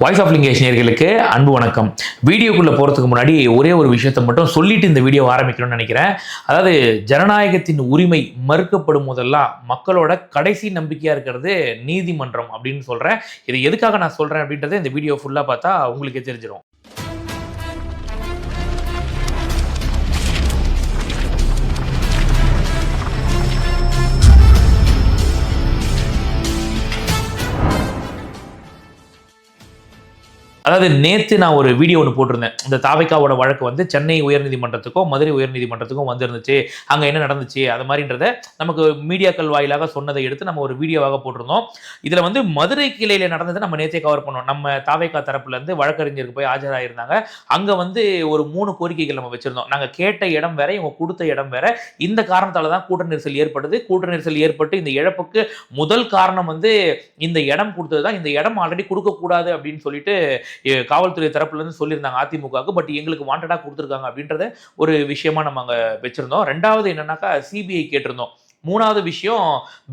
Voice of Lingesh நேர்களுக்கு அன்பு வணக்கம். வீடியோக்குள்ளே போகிறதுக்கு முன்னாடி ஒரே ஒரு விஷயத்தை மட்டும் சொல்லிட்டு இந்த வீடியோ ஆரம்பிக்கணும்னு நினைக்கிறேன். அதாவது ஜனநாயகத்தின் உரிமை மறுக்கப்படும் போதெல்லாம் மக்களோட கடைசி நம்பிக்கையாக இருக்கிறது நீதிமன்றம் அப்படின்னு சொல்கிறேன் இது எதுக்காக நான் சொல்கிறேன் அப்படின்றத இந்த வீடியோ ஃபுல்லாக பார்த்தா உங்களுக்கே தெரிஞ்சிடும் அதாவது நேற்று நான் ஒரு வீடியோ ஒன்று போட்டிருந்தேன். இந்த தாவைக்காவோட வழக்கு வந்து சென்னை உயர்நீதிமன்றத்துக்கும் மதுரை உயர்நீதிமன்றத்துக்கும் வந்திருந்துச்சு. அங்கே என்ன நடந்துச்சு? அது மாதிரின்றத நமக்கு மீடியாக்கள் வாயிலாக சொன்னதை எடுத்து நம்ம ஒரு வீடியோவாக போட்டிருந்தோம். இதில் வந்து மதுரை கிளையில் நடந்ததை நம்ம நேற்றே கவர் பண்ணோம். நம்ம தாவைக்கா தரப்புலேருந்து வழக்கறிஞருக்கு போய் ஆஜராயிருந்தாங்க. அங்கே வந்து ஒரு மூணு கோரிக்கைகள் நம்ம வச்சுருந்தோம். நாங்கள் கேட்ட இடம் வேற இவங்க கொடுத்த இடம் வேற. இந்த காரணத்தால் தான் கூட்ட நெரிசல் ஏற்படுது. கூட்ட நெரிசல் ஏற்பட்டு இந்த இழப்புக்கு முதல் காரணம் வந்து இந்த இடம் கொடுத்தது தான் இந்த இடம் ஆல்ரெடி கொடுக்கக்கூடாது அப்படின்னு சொல்லிட்டு காவல்துறை தரப்புலேருந்து சொல்லியிருந்தாங்க அதிமுகவுக்கு பட் எங்களுக்கு வாண்டடாக கொடுத்துருக்காங்க அப்படின்றத ஒரு விஷயமா நம்ம அங்கே வச்சுருந்தோம். ரெண்டாவது என்னன்னாக்கா சிபிஐ கேட்டிருந்தோம். மூணாவது விஷயம்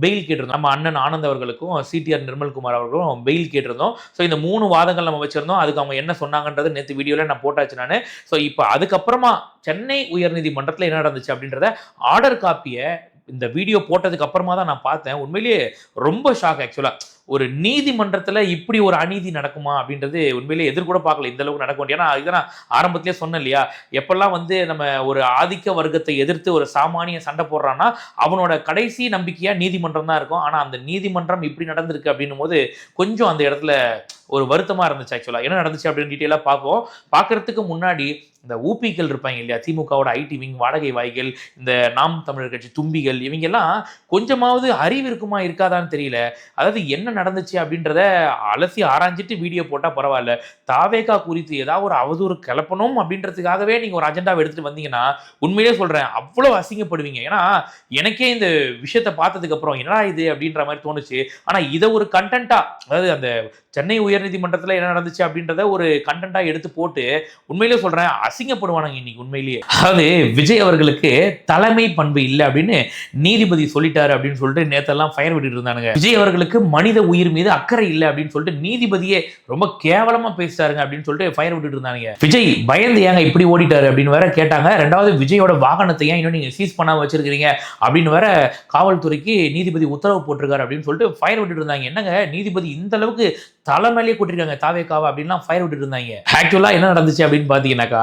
பெயில் கேட்டிருந்தோம். நம்ம அண்ணன் ஆனந்த் அவர்களுக்கும் சிடிஆர் நிர்மல்குமார் அவர்களும் பெயில் கேட்டிருந்தோம். ஸோ இந்த மூணு வாதங்கள் நம்ம வச்சிருந்தோம். அதுக்கு அவங்க என்ன சொன்னாங்கன்றது நேற்று வீடியோவில் நான் போட்டாச்சு நான். ஸோ இப்போ அதுக்கப்புறமா சென்னை உயர்நீதிமன்றத்தில் என்ன நடந்துச்சு அப்படின்றத ஆர்டர் காப்பியை இந்த வீடியோ போட்டதுக்கு அப்புறமா தான் நான் பார்த்தேன். உண்மையிலேயே ரொம்ப ஷாக் ஆக்சுவலாக ஒரு நீதிமன்றத்தில் இப்படி ஒரு அநீதி நடக்குமா அப்படின்றது உண்மையிலே எதிர்கூட பார்க்கல. இந்த அளவுக்கு நடக்க முடியும் ஏன்னா இதெல்லாம் நான் ஆரம்பத்திலே சொன்னேன் இல்லையா? எப்பெல்லாம் வந்து நம்ம ஒரு ஆதிக்க வர்க்கத்தை எதிர்த்து ஒரு சாமானிய சண்டை போடுறான்னா அவனோட கடைசி நம்பிக்கையாக நீதிமன்றம் தான் இருக்கும். ஆனால் அந்த நீதிமன்றம் இப்படி நடந்திருக்கு அப்படின்னும் போது கொஞ்சம் அந்த இடத்துல ஒரு வருத்தமாக இருந்துச்சு ஆக்சுவலாக என்ன நடந்துச்சு அப்படின்னு டீட்டெயிலாக பார்ப்போம். பார்க்கறதுக்கு முன்னாடி இந்த ஊபிக்கள் இருப்பாங்க இல்லையா? திமுகவோட ஐடி விங் வாடகை வாய்கள் இந்த நாம் தமிழர் கட்சி தும்பிகள் இவங்கெல்லாம் கொஞ்சமாவது அறிவு இருக்குமா இருக்காதான்னு தெரியல. அதாவது என்ன நடந்துச்சு அப்படின்றத அலசி ஆராய்ஞ்சிட்டு வீடியோ போட்டால் பரவாயில்ல. தாவேகா குறித்து ஏதாவது ஒரு அவதூறு கிளப்பணும் அப்படின்றதுக்காகவே நீங்கள் ஒரு அஜெண்டாவை எடுத்துகிட்டு வந்தீங்கன்னா உண்மையிலே சொல்கிறேன் அவ்வளோ அசிங்கப்படுவீங்க. ஏன்னா எனக்கே இந்த விஷயத்தை பார்த்ததுக்கப்புறம் என்னடா இது அப்படின்ற மாதிரி தோணுச்சு. ஆனால் இதை ஒரு கண்டென்ட்டாக அதாவது அந்த சென்னை உயர் உயர்நீதிமன்றத்தில் என்ன நடந்துச்சு அப்படின்றத ஒரு கண்டென்ட்டாக எடுத்து போட்டு உண்மையிலே சொல்கிறேன் அசிங்கப்படுவானுங்க இன்னைக்கு உண்மையிலேயே. அதாவது விஜய் அவர்களுக்கு தலைமை பண்பு இல்லை அப்படின்னு நீதிபதி சொல்லிட்டாரு அப்படின்னு சொல்லிட்டு நேத்தெல்லாம் ஃபயர் விட்டுட்டு இருந்தானுங்க. விஜய் அவர்களுக்கு மனித உயிர் மீது அக்கறை இல்லை அப்படின்னு சொல்லிட்டு நீதிபதியே ரொம்ப கேவலமா பேசிட்டாருங்க அப்படின்னு சொல்லிட்டு ஃபயர் விட்டுட்டு இருந்தாங்க விஜய் பயந்து ஏங்க இப்படி ஓடிட்டாரு அப்படின்னு வேற கேட்டாங்க. ரெண்டாவது விஜயோட வாகனத்தை ஏன் இன்னும் நீங்கள் சீஸ் பண்ணாம வச்சிருக்கீங்க அப்படின்னு வேற காவல்துறைக்கு நீதிபதி உத்தரவு போட்டிருக்காரு அப்படின்னு சொல்லிட்டு ஃபயர் விட்டுட்டு இருந்தாங்க. என்னங்க? நீதிபதி இந்த அளவுக்கு தலைமையிலே கூட்டிருக்காங்க தாவேக்காவா அப்படின்லாம் ஃபயர் விட்டுட்டு இருந்தாங்க. ஆக்சுவலாக என்ன நடந்துச்சு அப்படின்னு பார்த்தீங்கன்னாக்கா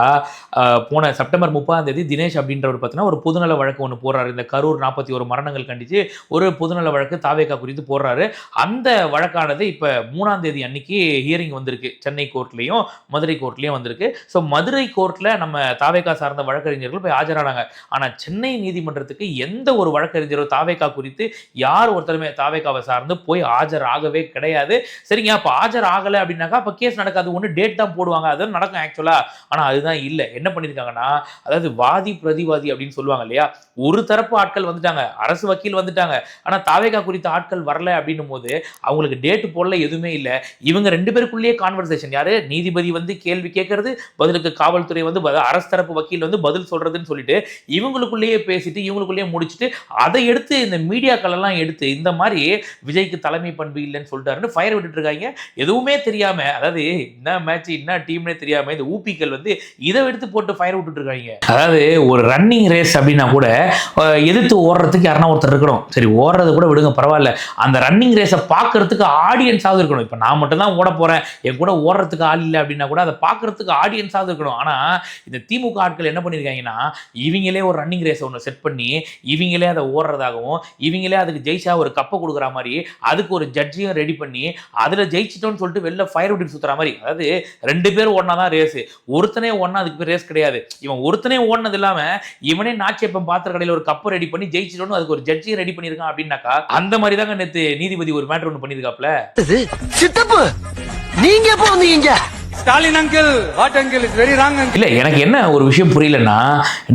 போன செப்டம்பர் முப்பதாம் தேதி தினேஷ் அப்படின்றவர் பார்த்தீங்கன்னா ஒரு பொதுநல வழக்கு ஒன்று போடுறாரு. இந்த கரூர் நாற்பத்தி ஒரு மரணங்கள் கண்டிச்சு ஒரு பொதுநல வழக்கு தாவேக்கா குறித்து போடுறாரு. அந்த வழக்கானது இப்போ மூணாம் தேதி அன்னைக்கு ஹியரிங் வந்திருக்கு. சென்னை கோர்ட்லேயும் மதுரை கோர்ட்லேயும் வந்திருக்கு. ஸோ மதுரை கோர்ட்டில் நம்ம தாவேக்கா சார்ந்த வழக்கறிஞர்கள் போய் ஆஜரானாங்க. ஆனால் சென்னை நீதிமன்றத்துக்கு எந்த ஒரு வழக்கறிஞரோ தாவேக்கா குறித்து யார் ஒருத்தருமே தாவேக்காவை சார்ந்து போய் ஆஜராகவே கிடையாது. சரிங்க அப்போ ஆஜர் ஆகலை அப்படின்னாக்கா அப்போ கேஸ் நடக்காது. ஒன்று டேட் தான் போடுவாங்க. அதுதான் நடக்கும் ஆக்சுவலாக ஆனால் அதுதான் இல்லை. என்ன பண்ணியிருக்காங்கன்னா அதாவது வாதி பிரதிவாதி அப்படின்னு சொல்லுவாங்க இல்லையா? ஒரு தரப்பு ஆட்கள் வந்துட்டாங்க. அரசு வக்கீல் வந்துட்டாங்க. ஆனால் தாவேகா குறித்த ஆட்கள் வரல அப்படின்னும் போது அவங்களுக்கு டேட் போடல எதுவுமே இல்லை. இவங்க ரெண்டு பேருக்குள்ளேயே கான்வர்சேஷன் யாரு? நீதிபதி வந்து கேள்வி கேட்கறது பதிலுக்கு காவல்துறை வந்து பத- அரசு தரப்பு வக்கீல் வந்து பதில் சொல்றதுன்னு சொல்லிட்டு இவங்களுக்குள்ளேயே பேசிட்டு இவங்களுக்குள்ளேயே முடிச்சுட்டு அதை எடுத்து இந்த மீடியாக்கள் எல்லாம் எடுத்து இந்த மாதிரி விஜய்க்கு தலைமை பண்பு இல்லைன்னு சொல்லிட்டாருன்னு ஃபயர் விட்டுட்டு இருக்காங்க. எதுவுமே தெரியாம அதாவது என்ன மேட்ச் என்ன டீம்னே தெரியாம இந்த ஊபிக்கள் வந்து இதை எடுத்து போட்டு ஃபயர் விட்டுட்டு இருக்காங்க அதாவது ஒரு ரன்னிங் ரேஸ் அப்படின்னா கூட எதிர்த்து ஓடுறதுக்கு யாருன்னா ஒருத்தர் இருக்கணும். சரி ஓடுறது கூட விடுங்க பரவாயில்ல. அந்த ரன்னிங் ரேஸை பார்க்கறதுக்கு ஆடியன்ஸாவது இருக்கணும். இப்போ நான் மட்டும் தான் ஓட போறேன். என் கூட ஓடுறதுக்கு ஆள் இல்லை அப்படின்னா கூட அதை பார்க்கறதுக்கு ஆடியன்ஸாவது இருக்கணும். ஆனா இந்த திமுக ஆட்கள் என்ன பண்ணியிருக்காங்கன்னா இவங்களே ஒரு ரன்னிங் ரேஸ் ஒன்று செட் பண்ணி இவங்களே அதை ஓடுறதாகவும் இவங்களே அதுக்கு ஜெயிச்சா ஒரு கப்பை கொடுக்குற மாதிரி அதுக்கு ஒரு ஜட்ஜையும் ரெடி பண்ணி அதில் ஜெயிச்சிட்டோம்னு சொல்லிட்டு வெளில ஃபயர் விட்டு சுற்றுற மாதிரி. அதாவது ரெண்டு பேர் ஓடினா தான் ரேஸ் ஒருத்தனே ஓடினா அதுக்கு பேர் ரேஸ் கிடையாது. இவன் ஒருத்தனே ஓடினது இல்லாமல் இவனே நாச்சியப்பம் பாத்திர கடையில் ஒரு கப்பு ரெடி பண்ணி ஜெயிச்சிட்டோன்னு அதுக்கு ஒரு ஜட்ஜியும் ரெடி பண்ணியிருக்கான் அப்படின்னாக்கா அந்த மாதிரி தாங்க நேற்று நீதிபதி ஒரு மேட்ரு ஒன்று பண்ணியிருக்காப்ல சித்தப்பு! நீங்க எப்போ வந்தீங்க Stalin uncle what uncle is very wrong இல்ல எனக்கு என்ன ஒரு விஷயம் புரியலன்னா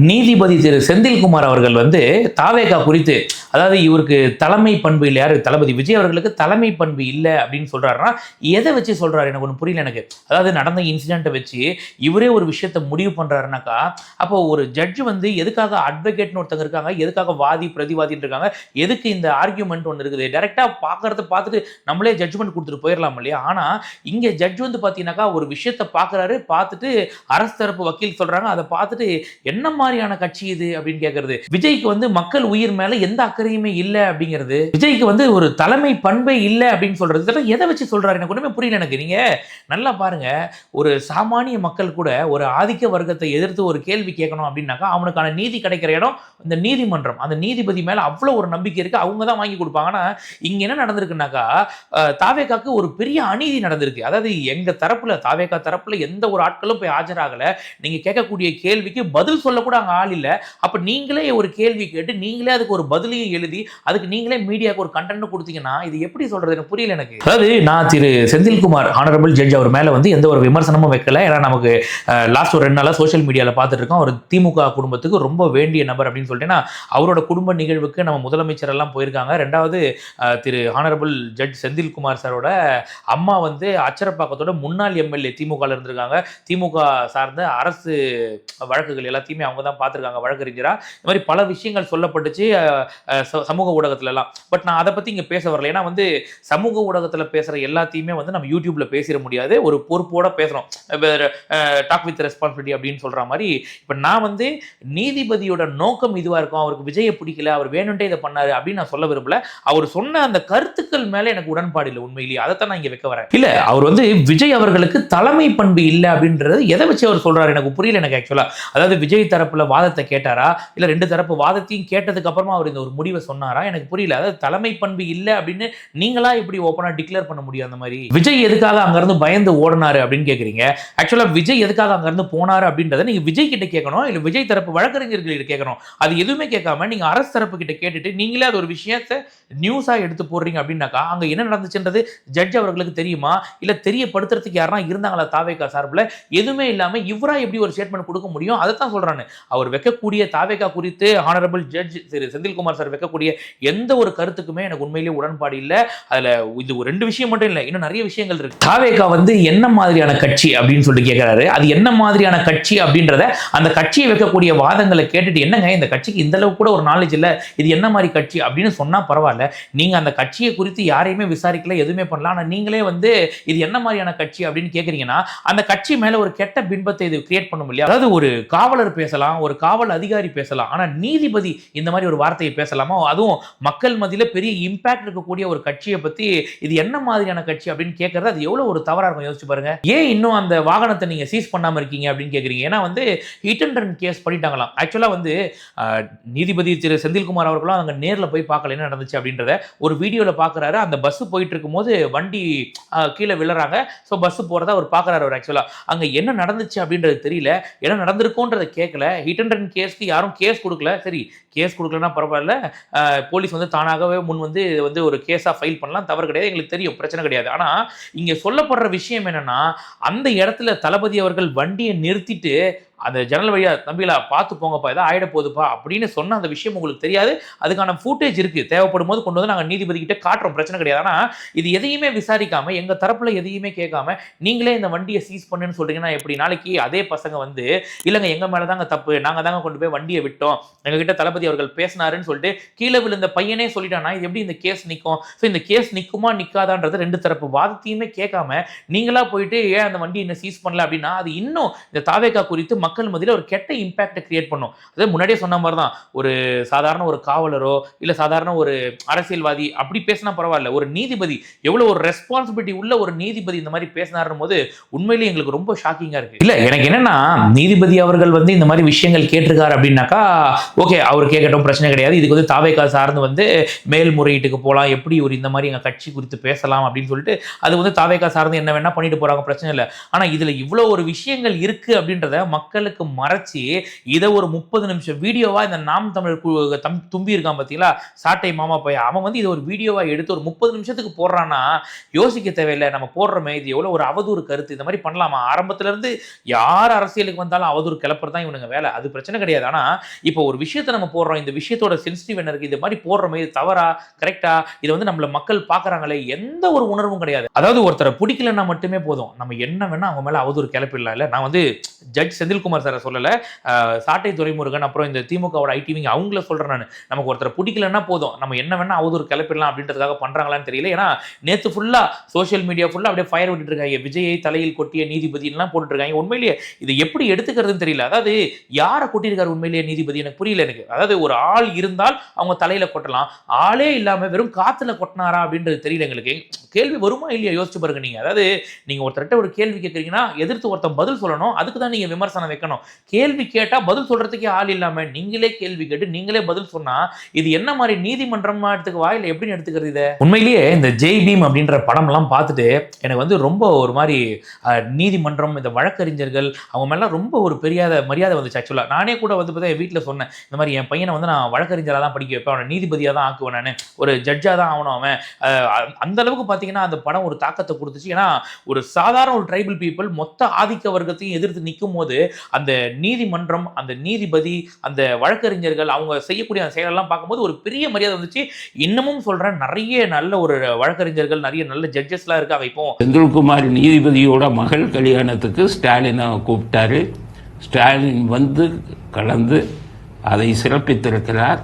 நீதிபதி திரு செந்தில்குமார் அவர்கள் வந்து தாவேகா குறித்து அதாவது இவருக்கு தலைமை பண்பு இல்லை யாரு? தளபதி விஜய் அவர்களுக்கு தலைமை பண்பு இல்லை அப்படின்னு சொல்றாருன்னா எதை வச்சு சொல்றாரு? எனக்கு ஒன்று புரியல எனக்கு. அதாவது நடந்த இன்சிடென்ட்டை வச்சு இவரே ஒரு விஷயத்தை முடிவு பண்றாருனாக்கா அப்போ ஒரு ஜட்ஜ் வந்து எதுக்காக அட்வொகேட்னு ஒருத்தங்க இருக்காங்க எதுக்காக வாதி பிரதிவாதின்னு இருக்காங்க எதுக்கு இந்த ஆர்கியூமெண்ட் ஒன்று இருக்குது? டைரக்டா பார்க்கறத பார்த்துட்டு நம்மளே ஜட்ஜ்மெண்ட் கொடுத்துட்டு போயிடலாம் இல்லையா? ஆனா இங்க ஜட்ஜ் வந்து பார்த்தீங்கன்னாக்கா ஒரு விஷயத்தை பார்க்குறாரு பார்த்துட்டு அரசு தரப்பு வக்கீல் சொல்றாங்க அதை பார்த்துட்டு என்ன மாதிரியான கட்சி இது அப்படின்னு கேட்கறது விஜய்க்கு வந்து மக்கள் உயிர் மேல எந்த அக்கறையுமே இல்லை அப்படிங்கிறது. விஜய்க்கு வந்து ஒரு தலைமை பண்பே இல்லை அப்படின்னு சொல்றது. இதெல்லாம் எதை வச்சு சொல்றாரு? எனக்கு ஒன்றுமே புரியல எனக்கு. நீங்கள் நல்லா பாருங்க. ஒரு சாமானிய மக்கள் கூட ஒரு ஆதிக்க வர்க்கத்தை எதிர்த்து ஒரு கேள்வி கேட்கணும் அப்படின்னாக்கா அவனுக்கான நீதி கிடைக்கிற இடம் இந்த நீதிமன்றம். அந்த நீதிபதி மேல அவ்வளவு ஒரு நம்பிக்கை இருக்கு. அவங்க தான் வாங்கி கொடுப்பாங்க. இங்கே இங்க என்ன நடந்திருக்குனாக்கா தாவேக்காக்கு தாவேகாக்கு ஒரு பெரிய அநீதி நடந்திருக்கு. அதாவது எங்க தரப்புல தாவேகா தரப்புல எந்த ஒரு ஆட்களும் போய் ஆஜராகல. நீங்க கேட்கக்கூடிய கேள்விக்கு பதில் சொல்லக்கூட அங்கே அங்க ஆள் இல்ல. அப்ப நீங்களே ஒரு கேள்வி கேட்டு நீங்களே அதுக்கு ஒரு பதிலையும் எழுதி அதுக்கு நீங்களே மீடியாவுக்கு ஒரு கண்டென்ட் கொடுத்தீங்கன்னா இது எப்படி சொல்றது? எனக்கு புரியல எனக்கு. அதாவது நான் திரு செந்தில்குமார் ஆனரபிள் ஜட்ஜ் அவர் மேல வந்து எந்த ஒரு விமர்சனமும் வைக்கல. ஏன்னா நமக்கு லாஸ்ட் ஒரு ரெண்டு நாளா சோஷியல் மீடியால பார்த்துட்டு இருக்கோம். அவர் திமுக குடும்பத்துக்கு ரொம்ப வேண்டிய நபர் அப்படின்னு சொல்லிட்டேன்னா அவரோட குடும்ப நிகழ்வுக்கு நம்ம முதலமைச்சர் எல்லாம் போயிருக்காங்க. ரெண்டாவது திரு ஆனரபிள் ஜட்ஜ் செந்தில்குமார் சாரோட அம்மா வந்து அச்சரப்பாக்கத்தோட முன்னாள் எம்எல்ஏ திமுக இருந்திருக்காங்க. திமுக சார்ந்த அரசு வழக்குகள் எல்லாத்தையுமே அவங்க தான் பார்த்துருக்காங்க வழக்கறிஞரா. இந்த மாதிரி பல விஷயங்கள் சொல்லப்பட்டுச்சு சமூக ஊடகத்துலலாம் பட் நான் அதை பத்தி இங்க பேச வரல. ஏன்னா வந்து சமூக ஊடகத்துல பேசுற எல்லாத்தையுமே வந்து நம்ம யூடியூப்ல பேசிட முடியாது. ஒரு பொறுப்போட பேசுறோம். டாக் வித் ரெஸ்பான்சிபிலிட்டி அப்படின்னு சொல்ற மாதிரி. இப்போ நான் வந்து நீதிபதியோட நோக்கம் இதுவாக இருக்கும். அவருக்கு விஜயை பிடிக்கல அவர் வேணும்ட்டே இதை பண்ணாரு அப்படின்னு நான் சொல்ல விரும்பல. அவர் சொன்ன அந்த கருத்துக்கள் மேலே எனக்கு உடன்பாடு இல்லை உண்மையிலேயே. அதைத்தான் நான் இங்கே வைக்க வரேன். இல்ல அவர் வந்து விஜய் அவர்களுக்கு தலைமை பண்பு இல்லை அப்படின்றது எதை வச்சு அவர் சொல்கிறார் எனக்கு புரியல எனக்கு ஆக்சுவலாக அதாவது விஜய் தரப்பில் வாதத்தை கேட்டாரா? இல்லை ரெண்டு தரப்பு வாதத்தையும் கேட்டதுக்கு அப்புறமா அவர் இந்த ஒரு முடிவை சொன்னாரா? எனக்கு புரியல. அதாவது தலைமை பண்பு இல்லை அப்படின்னு நீங்களா இப்படி ஓப்பனாக டிக்ளேர் பண்ண முடியும் அந்த மாதிரி? விஜய் எதுக்காக அங்கேருந்து பயந்து ஓடினாரு அப்படின்னு கேட்குறீங்க ஆக்சுவலாக விஜய் எதுக்காக அங்கேருந்து போனார் போனாரு அப்படின்றத நீங்கள் விஜய் கிட்ட கேட்கணும் இல்லை விஜய் தரப்பு வழக்கறிஞர்கள் கிட்ட கேட்கணும் அது எதுவுமே கேட்காம நீங்கள் அரசு தரப்பு கிட்ட கேட்டுட்டு நீங்களே அது ஒரு விஷயத்தை நியூஸாக எடுத்து போடுறீங்க அப்படின்னாக்கா அங்கே என்ன நடந்துச்சுன்றது ஜட்ஜ் அவர்களுக்கு தெரியுமா? இல்லை தெரியப்படுத்துறதுக்கு யாருன்னா இருந்தால் இருந்தாங்களா தாவேக்கா சார்பில் எதுவுமே இல்லாமல் இவராக எப்படி ஒரு ஸ்டேட்மெண்ட் கொடுக்க முடியும்? அதை தான் சொல்கிறாங்க அவர் வைக்கக்கூடிய தாவேக்கா குறித்து honourable judge Thiru Senthilkumar sir வைக்கக்கூடிய எந்த ஒரு கருத்துக்குமே எனக்கு உண்மையிலேயே உடன்பாடு இல்லை. அதுல இது ஒரு ரெண்டு விஷயம் மட்டும் இல்லை இன்னும் நிறைய விஷயங்கள் இருக்கு. தாவேக்கா வந்து என்ன மாதிரியான கட்சி அப்படின்னு சொல்லிட்டு கேட்குறாரு அது என்ன மாதிரியான கட்சி அப்படின்றத அந்த கட்சியை வைக்கக்கூடிய வாதங்களை கேட்டுட்டு என்னங்க இந்த கட்சிக்கு இந்த அளவுக்கு கூட ஒரு நாலேஜ் இல்லை இது என்ன மாதிரி கட்சி அப்படின்னு சொன்னா பரவாயில்ல. நீங்க அந்த கட்சியை குறித்து யாரையுமே விசாரிக்கல எதுவுமே பண்ணலாம் ஆனா நீங்களே வந்து இது என்ன மாதிரியான கட்சி அப்படின்னு கேக்குறீங்கன்னா அந்த கட்சி மேல ஒரு கெட்ட பின்பத்தை இது கிரியேட் பண்ணும் இல்லையா? அதாவது ஒரு காவலர் பேசலாம் ஒரு காவல் அதிகாரி பேசலாம் ஆனா நீதிபதி இந்த மாதிரி ஒரு வார்த்தையை பேசலாமா? அதுவும் மக்கள் மத்தியில பெரிய இம்பாக்ட் இருக்கக்கூடிய ஒரு கட்சியை பத்தி இது என்ன மாதிரியான கட்சி அப்படின்னு கேட்கறது அது எவ்வளவு ஒரு தவறா இருக்கும்? யோசிச்சு பாருங்க. ஏன் இன்னும் அந்த வாகனத்தை நீங்க சீஸ் பண்ணாம இருக்கீங்க அப்படின்னு கேக்குறீங்க? ஏன்னா வந்து ஹிட் அண்ட் ரன் கேஸ் பண்ணிட்டாங்களாம். ஆக்சுவலா வந்து நீதிபதி திரு செந்தில்குமார் அவர்களும் அங்க நேர்ல போய் பார்க்கல என்ன நடந்துச்சு அப்படின்றத ஒரு வீடியோல பாக்குறாரு. அந்த பஸ் போயிட்டு இருக்கும்போது வண்டி கீழே விழுறாங்க. ஸோ பஸ் போறத அவர் பாக்குறாரு அவர் ஆக்சுவலாக அங்கே என்ன நடந்துச்சு அப்படின்றது தெரியல. என்ன நடந்திருக்கோன்றதை கேட்கல ஹிட் அண்ட் ரன் கேஸ்க்கு யாரும் கேஸ் கொடுக்கல. சரி கேஸ் கொடுக்கலன்னா பரவாயில்ல. போலீஸ் வந்து தானாகவே முன் வந்து வந்து ஒரு கேஸாக ஃபைல் பண்ணலாம். தவறு கிடையாது. எங்களுக்கு தெரியும். பிரச்சனை கிடையாது. ஆனால் இங்கே சொல்லப்படுற விஷயம் என்னென்னா அந்த இடத்துல தளபதி அவர்கள் வண்டியை நிறுத்திட்டு அந்த ஜன்னல் வழியாக தம்பிகளா பார்த்து போங்கப்பா ஏதாவது ஆகிட போகுதுப்பா அப்படின்னு சொன்ன அந்த விஷயம் உங்களுக்கு தெரியாது. அதுக்கான ஃபூட்டேஜ் இருக்குது தேவைப்படும் போது கொண்டு வந்து நாங்கள் நீதிபதி கிட்ட காட்டுறோம். பிரச்சனை கிடையாது. ஆனால் இது எதையுமே விசாரிக்காமல் எங்கள் தரப்பில் எதையுமே கேட்காம நீங்களே இந்த வண்டியை சீஸ் பண்ணுன்னு சொல்கிறீங்கன்னா எப்படி? நாளைக்கு அதே பசங்க வந்து இல்லைங்க எங்கள் மேலே தாங்க தப்பு. நாங்கள் தாங்க கொண்டு போய் வண்டியை விட்டோம். எங்ககிட்ட தளபதி அவர்கள் பேசினாருன்னு சொல்லிட்டு கீழே விழுந்த பையனே சொல்லிட்டானா? இது எப்படி இந்த கேஸ் நிற்கும் ஸோ இந்த கேஸ் நிற்குமா நிற்காதான்றது ரெண்டு தரப்பு. வாதத்தையுமே கேட்காம நீங்களாக போயிட்டு ஏன் அந்த வண்டி என்ன சீஸ் பண்ணல அப்படின்னா அது இன்னும் இந்த தாவேக்கா குறித்து மக்கள் மக்கள் மத்தியில் ஒரு கெட்ட இம்பேக்டை கிரியேட் பண்ணும். அதாவது முன்னாடியே சொன்ன மாதிரி தான் ஒரு சாதாரண ஒரு காவலரோ இல்லை சாதாரண ஒரு அரசியல்வாதி அப்படி பேசினா பரவாயில்ல. ஒரு நீதிபதி எவ்வளோ ஒரு ரெஸ்பான்சிபிலிட்டி உள்ள ஒரு நீதிபதி இந்த மாதிரி பேசினாருன்னு போது உண்மையிலேயே எங்களுக்கு ரொம்ப ஷாக்கிங்காக இருக்குது இல்லை எனக்கு என்னென்னா நீதிபதி அவர்கள் வந்து இந்த மாதிரி விஷயங்கள் கேட்டிருக்காரு அப்படின்னாக்கா ஓகே அவர் கேட்கட்டும் பிரச்சனை கிடையாது. இதுக்கு வந்து தாவேக்கா சார்ந்து வந்து மேல்முறையீட்டுக்கு போகலாம் எப்படி ஒரு இந்த மாதிரி எங்கள் கட்சி குறித்து பேசலாம் அப்படின்னு சொல்லிட்டு அது வந்து தாவேக்கா சார்ந்து என்ன வேணால் பண்ணிட்டு போகிறாங்க பிரச்சனை இல்லை. ஆனால் இதில் இவ்வளோ ஒரு விஷயங்கள் இருக்குது அப்படின்றத மக்கள் மக்களுக்கு மறைச்சி இதை ஒரு முப்பது நிமிஷம் வீடியோவா இந்த நாம் தமிழ் தம் தும்பி இருக்கான் பார்த்தீங்களா சாட்டை மாமா பையன். அவன் வந்து இதை ஒரு வீடியோவா எடுத்து ஒரு முப்பது நிமிஷத்துக்கு போடுறான்னா யோசிக்க தேவையில்லை. நம்ம போடுறோமே இது எவ்வளோ ஒரு அவதூறு கருத்து. இந்த மாதிரி பண்ணலாமா? ஆரம்பத்துலேருந்து யார் அரசியலுக்கு வந்தாலும் அவதூறு கிளப்புறது தான் இவனுங்க வேலை. அது பிரச்சனை கிடையாது. ஆனால் இப்போ ஒரு விஷயத்தை நம்ம போடுறோம். இந்த விஷயத்தோட சென்சிட்டிவ் என்ன இருக்கு இது மாதிரி போடுறோமே இது தவறா? கரெக்டா இதை வந்து நம்மள மக்கள் பார்க்குறாங்களே எந்த ஒரு உணர்வும் கிடையாது. அதாவது ஒருத்தரை பிடிக்கலன்னா மட்டுமே போதும். நம்ம என்ன வேணா அவங்க மேலே அவதூறு கிளப்பிடலாம். இல்லை நான் வந்து ஜட்ஜ் செந்தில்குமார் சாரை சொல்லல. சாட்டை துறைமுருகன் அப்புறம் இந்த திமுகவோட ஐடிவிங்க அவங்கள சொல்றேன் நான். நமக்கு ஒருத்தரை பிடிக்கலன்னா போதும். நம்ம என்ன வேணா அவதூறு கிளப்பிடலாம் அப்படின்றதுக்காக பண்றாங்களான்னு தெரியல. ஏன்னா நேத்து ஃபுல்லா சோஷியல் மீடியா ஃபுல்லா அப்படியே ஃபயர் விட்டுட்டு இருக்காங்க. விஜயை தலையில் கொட்டிய நீதிபதி எல்லாம் போட்டுட்டு இருக்காங்க உண்மையிலேயே இது எப்படி எடுத்துக்கிறதுன்னு தெரியல. அதாவது யாரை கொட்டியிருக்காரு உண்மையிலேயே நீதிபதி? எனக்கு புரியல எனக்கு. அதாவது ஒரு ஆள் இருந்தால் அவங்க தலையில கொட்டலாம். ஆளே இல்லாம வெறும் காத்துல கொட்டினாரா அப்படின்றது தெரியல எங்களுக்கு. கேள்வி வருமா இல்லையா? யோசிச்சு பாருங்க நீங்க. அதாவது நீங்க ஒருத்தர்கிட்ட ஒரு கேள்வி கேட்குறீங்கன்னா எதிர்த்து ஒருத்தன் பதில் சொல்லணும். அதுக்கு தான் நீங்க விமர்சனம் வைக்கணும். கேள்வி கேட்டால் பதில் சொல்கிறதுக்கே ஆள் இல்லாமல் நீங்களே கேள்வி கேட்டு நீங்களே பதில் சொன்னால் இது என்ன மாதிரி நீதிமன்றமாக எடுத்துக்கவா இல்லை எப்படின்னு எடுத்துக்கிறது இதை? உண்மையிலேயே இந்த ஜெய் பீம் அப்படின்ற படம்லாம் பார்த்துட்டு எனக்கு வந்து ரொம்ப ஒரு மாதிரி நீதிமன்றம் இந்த வழக்கறிஞர்கள் அவங்க மேலாம் ரொம்ப ஒரு பெரியாத மரியாதை வந்துச்சு ஆக்சுவலாக நானே கூட வந்து பார்த்தா வீட்டில் சொன்னேன் இந்த மாதிரி என் பையனை வந்து நான் வழக்கறிஞராக தான் படிக்க வைப்பேன் அவனை நீதிபதியாக தான் ஆக்குவேன் நான். ஒரு ஜட்ஜாக தான் ஆகணும் அவன். அந்த அளவுக்கு பார்த்தீங்கன்னா அந்த படம் ஒரு தாக்கத்தை கொடுத்துச்சு. ஏன்னா ஒரு சாதாரண ஒரு ட்ரைபல் பீப்புள் மொத்த ஆதிக்க வர்க்கத்தையும் எதிர்த்து நிற்கும் போது அந்த நீதிமன்றம் அந்த நீதிபதி அந்த வழக்கறிஞர்கள் அவங்க செய்யக்கூடிய அந்த செயலெல்லாம் பார்க்கும்போது ஒரு பெரிய மரியாதை வந்துச்சு. இன்னமும் சொல்றேன் நிறைய நல்ல ஒரு வழக்கறிஞர்கள் நிறைய நல்ல ஜட்ஜஸ்லாம் இருக்காங்க இப்போ செந்தில்குமார் நீதிபதியோட மகள் கல்யாணத்துக்கு ஸ்டாலினை கூப்பிட்டாரு. ஸ்டாலின் வந்து கலந்து அதை சிறப்பித்திருக்கிறார்.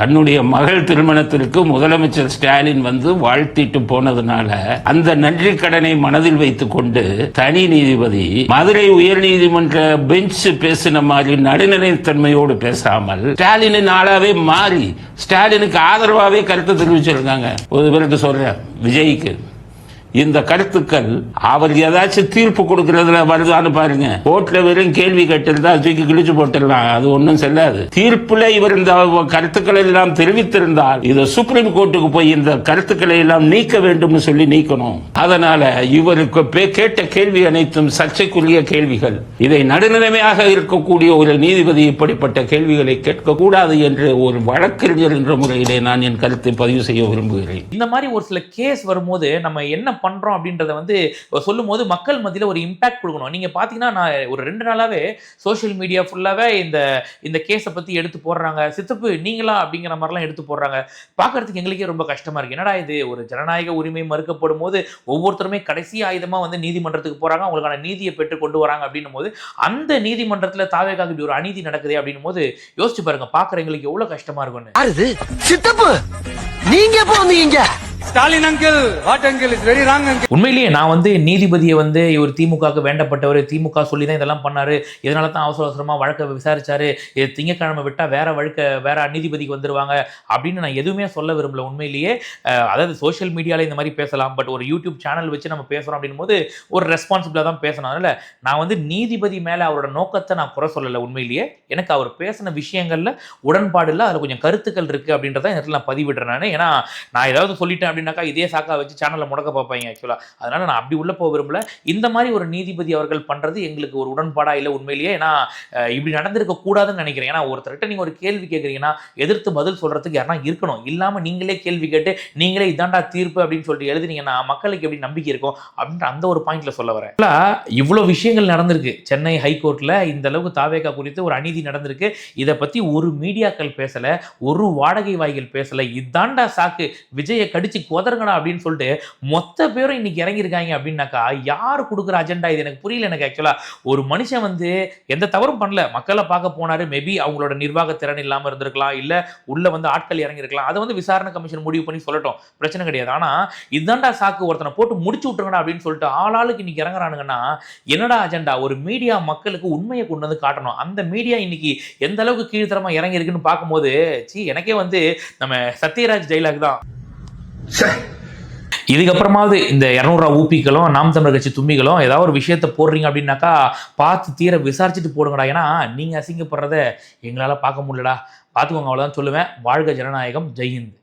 தன்னுடைய மகள் திருமணத்திற்கு முதலமைச்சர் ஸ்டாலின் வந்து வாழ்த்திட்டு போனதுனால அந்த நன்றி கடனை மனதில் வைத்துக் கொண்டு தனி நீதிபதி மதுரை உயர்நீதிமன்ற பெஞ்ச் பேசின மாதிரி நடுநிலைத்தன்மையோடு பேசாமல் ஸ்டாலினின் ஆளாவே மாறி ஸ்டாலினுக்கு ஆதரவாவே கருத்து தெரிவிச்சிருக்காங்க ஒரு பேருக்கு சொல்றேன் விஜய்க்கு. இந்த கருத்துக்கள் அவர் ஏதாச்சும் தீர்ப்பு கொடுக்கறதுல வருதான்னு பாருங்க. கோர்ட்ல வெறும் கேள்வி கேட்டிருந்தா தூக்கி கிழிச்சு போட்டுடலாம் அது ஒன்றும் செல்லாது. தீர்ப்புல இவர் இந்த கருத்துக்களை எல்லாம் தெரிவித்திருந்தால் இது சுப்ரீம் கோர்ட்டுக்கு போய் இந்த கருத்துக்களை எல்லாம் நீக்க வேண்டும் சொல்லி நீக்கணும். அதனால இவருக்கு பே- கேட்ட கேள்வி அனைத்தும் சர்ச்சைக்குரிய கேள்விகள். இதை நடுநிலைமையாக இருக்கக்கூடிய ஒரு நீதிபதி இப்படிப்பட்ட கேள்விகளை கேட்கக்கூடாது என்று ஒரு வழக்கறிஞர் என்ற முறையிலே நான் என் கருத்தை பதிவு செய்ய விரும்புகிறேன். இந்த மாதிரி ஒரு சில கேஸ் வரும்போது நம்ம என்ன பண்றோம் அப்படின்றத வந்து சொல்லும் போது மக்கள் மத்தியில ஒரு இம்பாக்ட் கொடுக்கணும். நீங்க பாத்தீங்கன்னா நான் ஒரு ரெண்டு நாளாவே சோஷியல் மீடியா ஃபுல்லாவே இந்த இந்த கேஸை பத்தி எடுத்து போடுறாங்க. சித்தப்பு நீங்களா அப்படிங்கிற மாதிரிலாம் எடுத்து போடுறாங்க. பார்க்குறதுக்கு எங்களுக்கே ரொம்ப கஷ்டமா இருக்கு. என்னடா இது? ஒரு ஜனநாயக உரிமை மறுக்கப்படும் போது ஒவ்வொருத்தருமே கடைசி ஆயுதமா வந்து நீதிமன்றத்துக்கு போறாங்க. அவங்களுக்கான நீதியை பெற்று கொண்டு வராங்க அப்படின்னும் போது அந்த நீதிமன்றத்துல தாவேக்காக இப்படி ஒரு அநீதி நடக்குது அப்படின்னும் போது யோசிச்சு பாருங்க. பார்க்குறவங்களுக்கு எவ்வளவு கஷ்டமா இருக்கும்னு. சித்தப்பு! நீங்க எப்போ வந்தீங்க Stalin uncle what uncle is very wrong uncle உண்மையிலேயே நான் வந்து நீதிபதியை வந்து இவர் திமுகவுக்கு வேண்டப்பட்டவர் திமுக சொல்லி தான் இதெல்லாம் பண்ணாரு. இதனால தான் அவசர அவசரமாக வழக்கை விசாரிச்சாரு? இது திங்கக்கிழமை விட்டால் வேற வழக்க வேற நீதிபதிக்கு வந்துருவாங்க அப்படின்னு நான் எதுவுமே சொல்ல விரும்பல உண்மையிலேயே. அதாவது சோஷியல் மீடியாவில் இந்த மாதிரி பேசலாம் பட் ஒரு யூடியூப் சேனல் வச்சு நம்ம பேசுகிறோம் அப்படின்னும் போது ஒரு ரெஸ்பான்சிபிளாக தான் பேசணும். அதனால நான் வந்து நீதிபதி மேலே அவரோட நோக்கத்தை நான் குறை சொல்லலை உண்மையிலேயே. எனக்கு அவர் பேசின விஷயங்களில் உடன்பாடு இல்லை அதில் கொஞ்சம் கருத்துக்கள் இருக்குது அப்படின்றத இந்த இடத்துல நான் பதிவிடுறேன் நான். ஏன்னா நான் ஏதாவது சொல்லிட்டேன் அப்படின்னாக்கா இதே சாக்கா வச்சு சேனலில் முடக்க பார்ப்பாங்க ஆக்சுவலாக அதனால் நான் அப்படி உள்ளே போக விரும்பல. இந்த மாதிரி ஒரு நீதிபதி அவர்கள் பண்ணுறது எங்களுக்கு ஒரு உடன்பாடாக இல்லை உண்மையிலேயே. ஏன்னா இப்படி நடந்திருக்க கூடாதுன்னு நினைக்கிறேன். ஏன்னா ஒருத்தர்கிட்ட நீங்கள் ஒரு கேள்வி கேட்குறீங்கன்னா எதிர்த்து பதில் சொல்கிறதுக்கு யாருன்னா இருக்கணும். இல்லாமல் நீங்களே கேள்வி கேட்டு நீங்களே இதாண்டா தீர்ப்பு அப்படின்னு சொல்லிட்டு எழுதினீங்கன்னா மக்களுக்கு எப்படி நம்பிக்கை இருக்கும் அப்படின்ற அந்த ஒரு பாயிண்ட்ல சொல்ல வரேன். இவ்வளோ விஷயங்கள் நடந்திருக்கு. சென்னை ஹைகோர்ட்டில் இந்த அளவுக்கு தாவேகா குறித்து ஒரு அநீதி நடந்திருக்கு. இதை பற்றி ஒரு மீடியாக்கள் பேசலை ஒரு வாடகை வாய்கள் பேசலை. இதாண்டா சாக்கு. விஜயை கடிச்சு கொதருங்கடா அப்படின்னு சொல்லிட்டு மொத்த பேரும் இன்னைக்கு இறங்கியிருக்காங்க அப்படின்னாக்கா யார் கொடுக்குற அஜெண்டா இது? எனக்கு புரியல எனக்கு ஆக்சுவலாக ஒரு மனுஷன் வந்து எந்த தவறும் பண்ணல. மக்களை பார்க்க போனாரு. மேபி அவங்களோட நிர்வாக திறன் இல்லாமல் இருந்திருக்கலாம். இல்லை உள்ள வந்து ஆட்கள் இறங்கியிருக்கலாம். அதை வந்து விசாரணை கமிஷன் முடிவு பண்ணி சொல்லட்டும். பிரச்சனை கிடையாது. ஆனால் இதாண்டா சாக்கு. ஒருத்தனை போட்டு முடிச்சு விட்டுருங்கடா அப்படின்னு சொல்லிட்டு ஆளாளுக்கு இன்னைக்கு இறங்குறானுங்கன்னா என்னடா அஜெண்டா ஒரு மீடியா மக்களுக்கு உண்மையை கொண்டு வந்து காட்டணும். அந்த மீடியா இன்னைக்கு எந்த அளவுக்கு கீழ்த்தரமாக இறங்கியிருக்குன்னு பார்க்கும்போது சி எனக்கே வந்து நம்ம சத்யராஜ் டைலாக் தான். இதுக்கப்புறமாவது இந்த இரநூறுவா ஊப்பிகளும் நாம் தமிழர் கட்சி தும்பிகளும் ஏதாவது ஒரு விஷயத்த போடுறீங்க அப்படின்னாக்கா பார்த்து தீர விசாரிச்சுட்டு போடுங்கடா. ஏன்னா நீங்கள் அசிங்கப்படுறத எங்களால் பார்க்க முடியலடா. பார்த்துக்கோங்க அவ்வளோதான் சொல்லுவேன். வாழ்க ஜனநாயகம். ஜெய்ஹிந்த்